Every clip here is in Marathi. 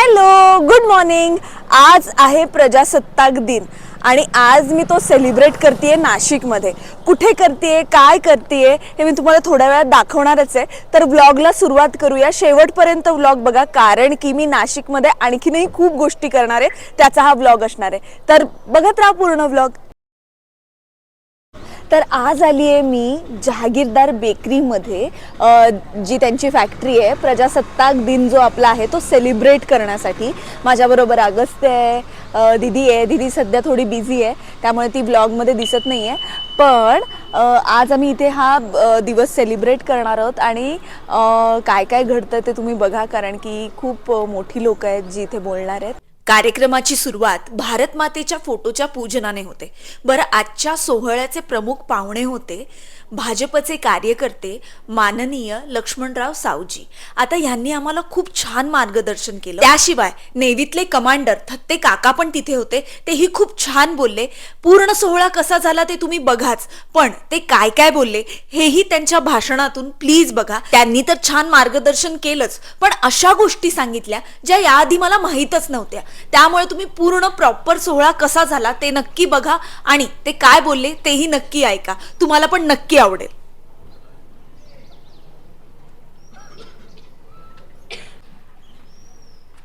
हॅलो गुड मॉर्निंग आज आहे प्रजासत्ताक दिन आणि आज मी तो सेलिब्रेट करते नाशिकमध्ये. कुठे करते काय करते हे मी तुम्हाला थोड्या वेळात दाखवणारच आहे. तर व्लॉगला सुरुवात करूया. शेवटपर्यंत व्लॉग बघा कारण की मी नाशिकमध्ये आणखीनही खूप गोष्टी करणार आहे. त्याचा हा व्लॉग असणार आहे. तर बघत राहा पूर्ण व्लॉग तर आज आली आहे मी जहागीरदार बेकरीमध्ये जी त्यांची फॅक्टरी आहे प्रजासत्ताक दिन जो आपला आहे तो सेलिब्रेट करण्यासाठी. माझ्याबरोबर अगस्त्य आहे दिदी आहे. दिदी सध्या थोडी बिझी आहे त्यामुळे ती ब्लॉगमध्ये दिसत नाही आहे पण आज आम्ही इथे हा दिवस सेलिब्रेट करणार आहोत आणि काय काय घडतं ते तुम्ही बघा कारण की खूप मोठी लोक आहेत जी इथे बोलणार आहेत. कार्यक्रमाची सुरुवात भारत मातेच्या फोटोच्या पूजनाने होते. बरं आजच्या सोहळ्याचे प्रमुख पाहुणे होते भाजपचे कार्यकर्ते माननीय लक्ष्मणराव सावजी. आता यांनी आम्हाला खूप छान मार्गदर्शन केलं. त्याशिवाय नेव्हीतले कमांडर थत्ते काका पण तिथे होते. तेही खूप छान बोलले. पूर्ण सोहळा कसा झाला ते तुम्ही बघाच. पण ते काय काय बोलले हेही त्यांच्या भाषणातून प्लीज बघा. त्यांनी तर छान मार्गदर्शन केलंच. पण अशा गोष्टी सांगितल्या ज्या याआधी मला माहीतच नव्हत्या. त्यामुळे तुम्ही पूर्ण प्रॉपर सोहळा कसा झाला ते नक्की बघा आणि ते काय बोलले तेही नक्की ऐका. तुम्हाला पण नक्की आवडेल.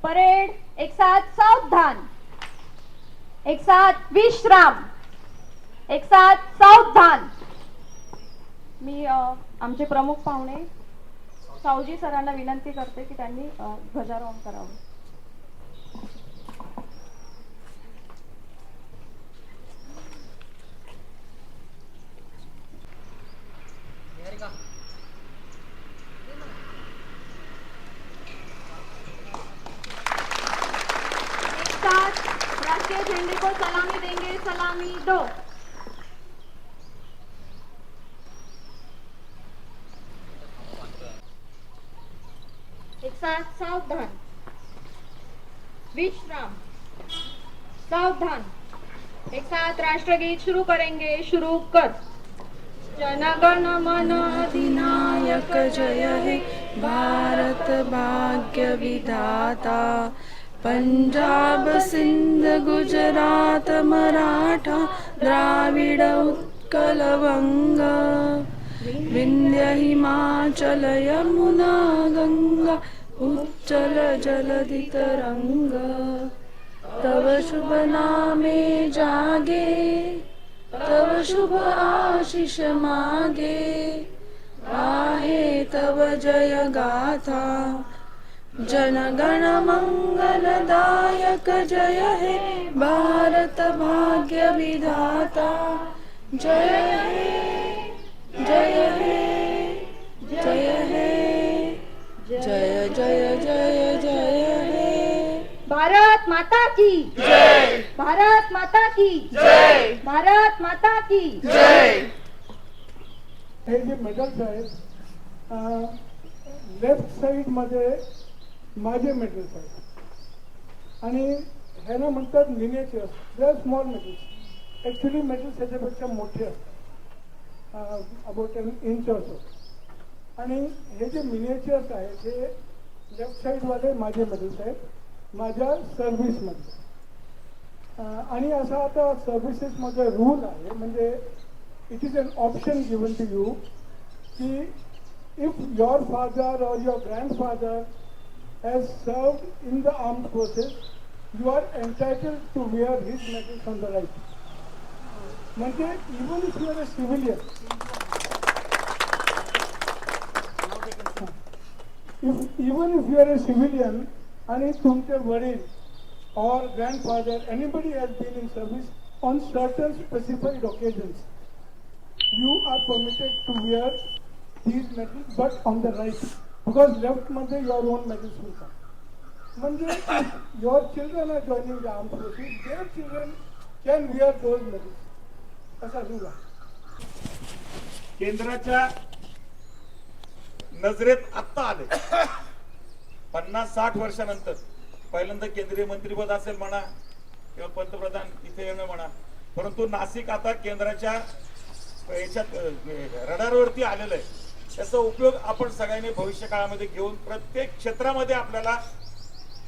परेड एक साथ सावधान. एक साथ विश्राम. एक साथ सावधान. मी आमचे प्रमुख पाहुणे सावजी सरांना विनंती करते की त्यांनी ध्वजारोहण करावं एक साथ राष्ट्रीय झंडे को सलामी देंगे दो साथ सावधान विश्राम सावधान एक साथ राष्ट्रगीत शुरू करेंगे शुरू कर. जनगण मन अधिनायक जय हे भारत भाग्य विधाता. पंजाब सिंध गुजरात मराठा द्राविड उत्कल वंग विंध्य हिमाचल यमुना गंगा उच्चल जलधि तव शुभ नामे जागे तव शुभ आशिष मागे आहे तव जय गाथा जनगण मंगलदायक जय हे भारत भाग्य विधाता जय हे जय हे जय हे जय जय जय जय हे। भारत माता की जय। भारत माता की जय। भारत माता की जय। हे जे मेडल्स आहेत लेफ्ट साईडमध्ये माझे मेटल्स आहेत आणि ह्याला म्हणतात miniatures they are small metals actually metals ह्याच्यापेक्षा मोठे असतात. अबाउट एन इंच असो आणि हे जे मिनिएचर्स आहेत हे लेफ्ट साईडवाले माझे मेडल्स आहेत माझ्या सर्व्हिसमध्ये आणि असा आता सर्व्हिसेसमध्ये रूल आहे म्हणजे it is an option given to you की if your father or your grandfather has served in the armed forces, you are entitled to wear his medals on the right. म्हणजे even if you are a civilian, if even if you are a civilian आणि तुमचे वडील or grandfather, anybody has been in service on certain specified occasions, you are permitted to wear these medals, but on the right, Because लेफ्टमध्ये your own medals म्हणजे your children are joining the armed forces their children can can wear those असा रूल आहे केंद्राच्या नजरेत आत्ता आले. पन्नास साठ वर्षानंतर. पहिल्यांदा केंद्रीय मंत्रीपद असेल म्हणा किंवा पंतप्रधान इथे येणं म्हणा. परंतु नाशिक आता केंद्राच्या याच्यात रडारवरती आलेलं आहे. त्याचा उपयोग आपण सगळ्यांनी भविष्य काळामध्ये घेऊन प्रत्येक क्षेत्रामध्ये आपल्याला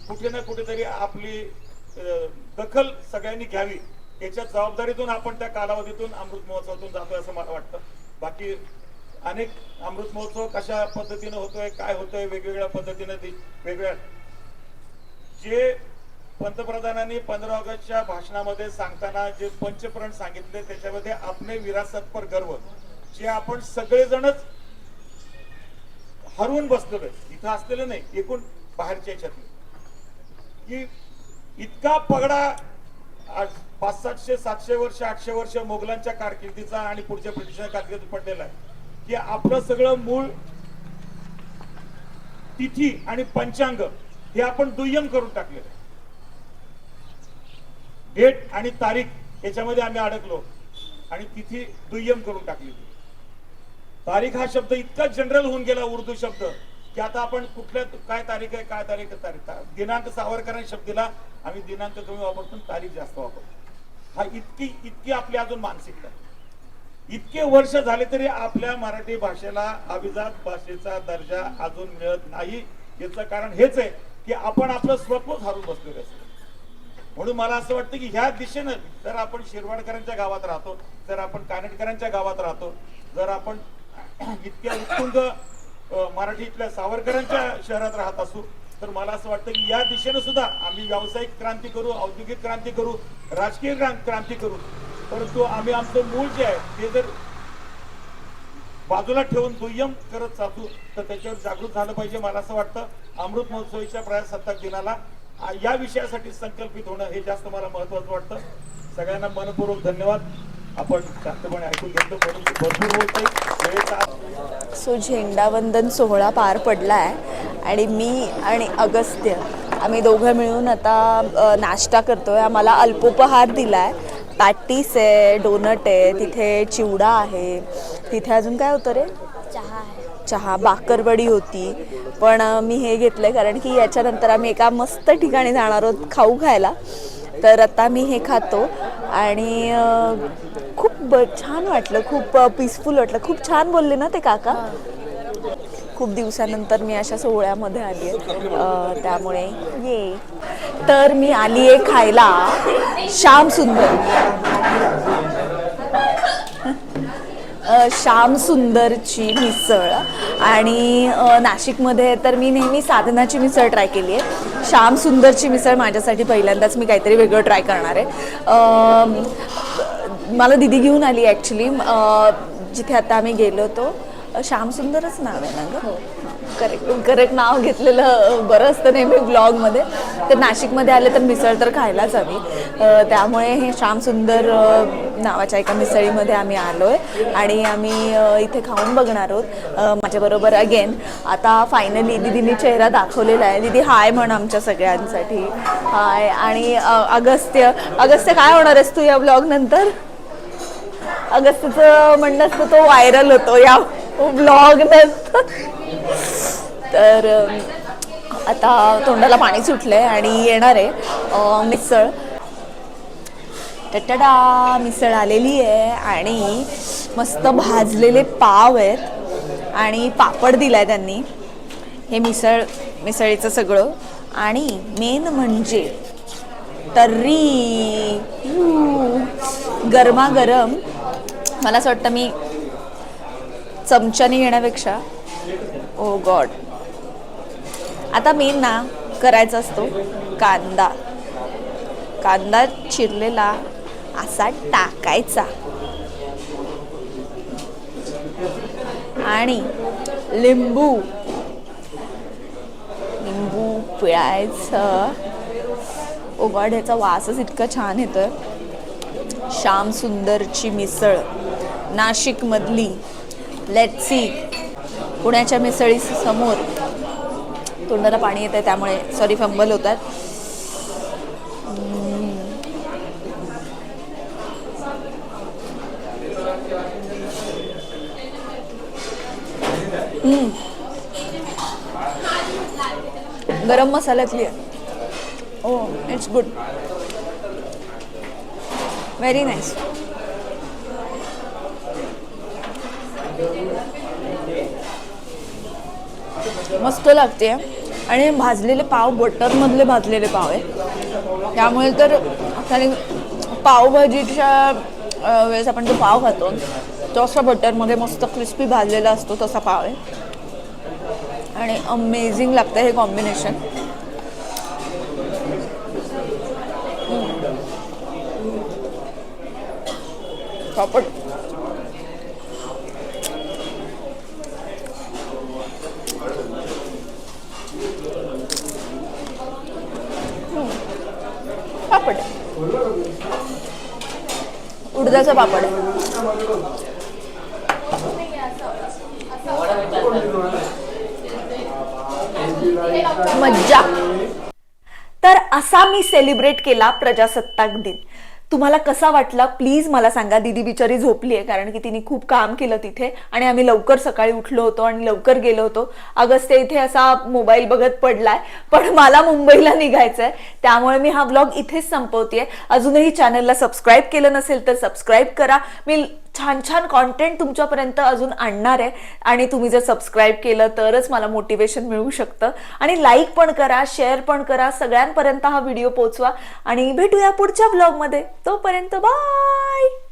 कुठे ना कुठेतरी आपली दखल सगळ्यांनी घ्यावी. याच्या जबाबदारीतून आपण त्या कालावधीतून अमृत महोत्सवातून जातोय असं मला वाटतं. बाकी अनेक अमृत महोत्सव कशा पद्धतीनं होतोय काय होतोय वेगवेगळ्या पद्धतीने वेगवेगळ्या. जे पंतप्रधानांनी पंधरा ऑगस्टच्या भाषणामध्ये सांगताना जे पंचप्रण सांगितले त्याच्यामध्ये आपले विरासत पर गर्व. जे आपण सगळेजणच हरवून बसलेलं इथं असलेलं नाही एकूण बाहेरच्या याच्यातले. की इतका पगडा पाच सातशे सातशे वर्ष आठशे वर्ष मोगलांच्या कारकिर्दीचा आणि पुढच्या ब्रिटिशांच्या कारकिर्दीत पडलेला आहे. की आपलं सगळं मूळ तिथी आणि पंचांग हे आपण दुय्यम करून टाकलेलं आहे. डेट आणि तारीख याच्यामध्ये आम्ही अडकलो आणि तिथी दुय्यम करून टाकली तारीख हा शब्द इतका जनरल होऊन गेला उर्दू शब्द की आता आपण कुठल्या काय तारीख आहे काय तारीख तारीख ता- दिनांक सावरकरांच्या शब्दीला आम्ही दिनांक कमी वापरतो तारीख जास्त वापरतो. हा इतकी इतकी आपली अजून मानसिकता इतके वर्ष झाले तरी आपल्या मराठी भाषेला अभिजात भाषेचा दर्जा अजून मिळत नाही. याचं कारण हेच आहे की आपण आपलं स्वत्वच हरून बसलेलं असतो. म्हणून मला असं वाटतं की ह्या दिशेनं जर आपण शिरवाडकरांच्या गावात राहतो जर आपण कानेटकरांच्या गावात राहतो जर आपण इतक्या उत्तुंग मराठीतल्या सावरकरांच्या शहरात राहत असू तर मला असं वाटतं की या दिशेनं सुद्धा आम्ही व्यावसायिक क्रांती करू औद्योगिक क्रांती करू राजकीय क्रांती करू. परंतु आम्ही आमचं मूळ जे आहे ते जर बाजूला ठेवून दुय्यम करत जातो तर त्याच्यावर जागृत झालं पाहिजे. मला असं वाटतं अमृत महोत्सवीच्या प्रजासत्ताक दिनाला या विषयासाठी संकल्पित होणं हे जास्त मला महत्वाचं वाटतं. सगळ्यांना मनपूर्वक धन्यवाद. आपण शांतपणे ऐकून घेतलं परंतु भरपूर वेळेचा सो झेंडावंदन सोहळा पार पडला आहे आणि मी आणि अगस्त्य आम्ही दोघं मिळून आता नाश्ता करतोय. आम्हाला अल्पोपहार दिला आहे पॅटीस आहे डोनट आहे तिथे चिवडा आहे. तिथे अजून काय होतं रे? चहा आहे. चहा बाकरवडी होती. पण मी हे घेतलंय कारण की याच्यानंतर आम्ही एका मस्त ठिकाणी जाणार आहोत खाऊ खायला. तर आता मी हे खातो. आणि खूप छान वाटलं खूप पीसफुल वाटलं. खूप छान बोलले ना ते काका? खूप दिवसानंतर मी अशा सोहळ्यामध्ये आली आहे. त्यामुळे ये. तर मी आली आहे खायला. श्याम सुंदर. श्याम सुंदरची मिसळ. आणि नाशिकमध्ये तर मी नेहमी साधनाची मिसळ ट्राय केली आहे. श्याम सुंदरची मिसळ माझ्यासाठी पहिल्यांदाच मी काहीतरी वेगळं ट्राय करणार आहे. मला दिदी घेऊन आली ॲक्च्युली जिथे आता आम्ही गेलो होतो. अ, श्याम सुंदरच नाव आहे ना गं? करेक्ट करेक्ट नाव घेतलेलं बरं असतं नेहमी ब्लॉगमध्ये तर नाशिकमध्ये आले तर मिसळ तर खायलाच हवी त्यामुळे हे श्याम सुंदर अ, नावाच्या एका मिसळीमध्ये आम्ही आलो आहे आणि आम्ही इथे खाऊन बघणार आहोत. माझ्याबरोबर अगेन आता फायनली दिदीने चेहरा दाखवलेला आहे. दिदी हाय म्हण आमच्या सगळ्यांसाठी. हाय आणि अगस्त्य अगस्त्य काय होणार आहेस तू या ब्लॉग नंतर? अगस्त्यचं म्हणणं असतं तो व्हायरल होतो या ब्लॉग नंतर तर आता तोंडाला पाणी सुटलंय आणि येणार आहे मिसळ. टटडा मिसळ आलेली आहे आणि मस्त भाजलेले पाव आहेत आणि पापड दिलाय त्यांनी. हे मिसळ मिसळीचं सगळं. आणि मेन म्हणजे तर्री. गरमागरम मला असं वाटतं मी चमच्याने घेण्यापेक्षा ओ oh गॉड आता मेन ना करायचा असतो कांदा. कांदा चिरलेला असा टाकायचा. आणि लिंबू. लिंबू पिळायचं. Oh ओ गॉड ह्याचा वासच इतका छान येतोय. श्याम सुंदरची मिसळ. नाशिकमधली लेट सी पुण्याच्या मिसळी समोर तोंडाला पाणी येतं त्यामुळे सॉरी फंबल होतात. गरम मसाल्यातली आहे oh it's good very nice मस्त लागते. आणि भाजलेले पाव बटरमधले भाजलेले पाव आहे. त्यामुळे तर त्याने पावभाजीच्या वेळेस आपण जो पाव खातो तो असा बटरमध्ये मस्त क्रिस्पी भाजलेला असतो तसा पाव आहे. आणि अमेझिंग लागतं हे कॉम्बिनेशन पापड पापड उडदाचा पापड. मज्जा. तर असा मी सेलिब्रेट केला प्रजासत्ताक दिन. तुम्हाला कसा वाटला? प्लीज मला सांगा. दीदी बिचारी झोपली आहे कारण की तिने खूप काम केलं तिथे आणि आम्ही लवकर सकाळी उठलो होतो आणि लवकर गेलो होतो. अगस्त्य इथे असा मोबाईल बघत पडलाय पण मला मुंबईला निघायचंय. त्यामुळे मी हा ब्लॉग इथेच संपवतेय. अजूनही चॅनलला सबस्क्राईब केलं नसेल तर सबस्क्राईब करा. मी छान छान कॉन्टेंट तुमच्यापर्यंत अजून आणणार आहे. आणि तुम्ही जर सबस्क्राईब केलं तरच मला मोटिवेशन मिळू शकतं. आणि लाईक पण करा शेअर पण करा. सगळ्यांपर्यंत हा व्हिडिओ पोचवा आणि भेटूया पुढच्या ब्लॉगमध्ये तोपर्यंत बाय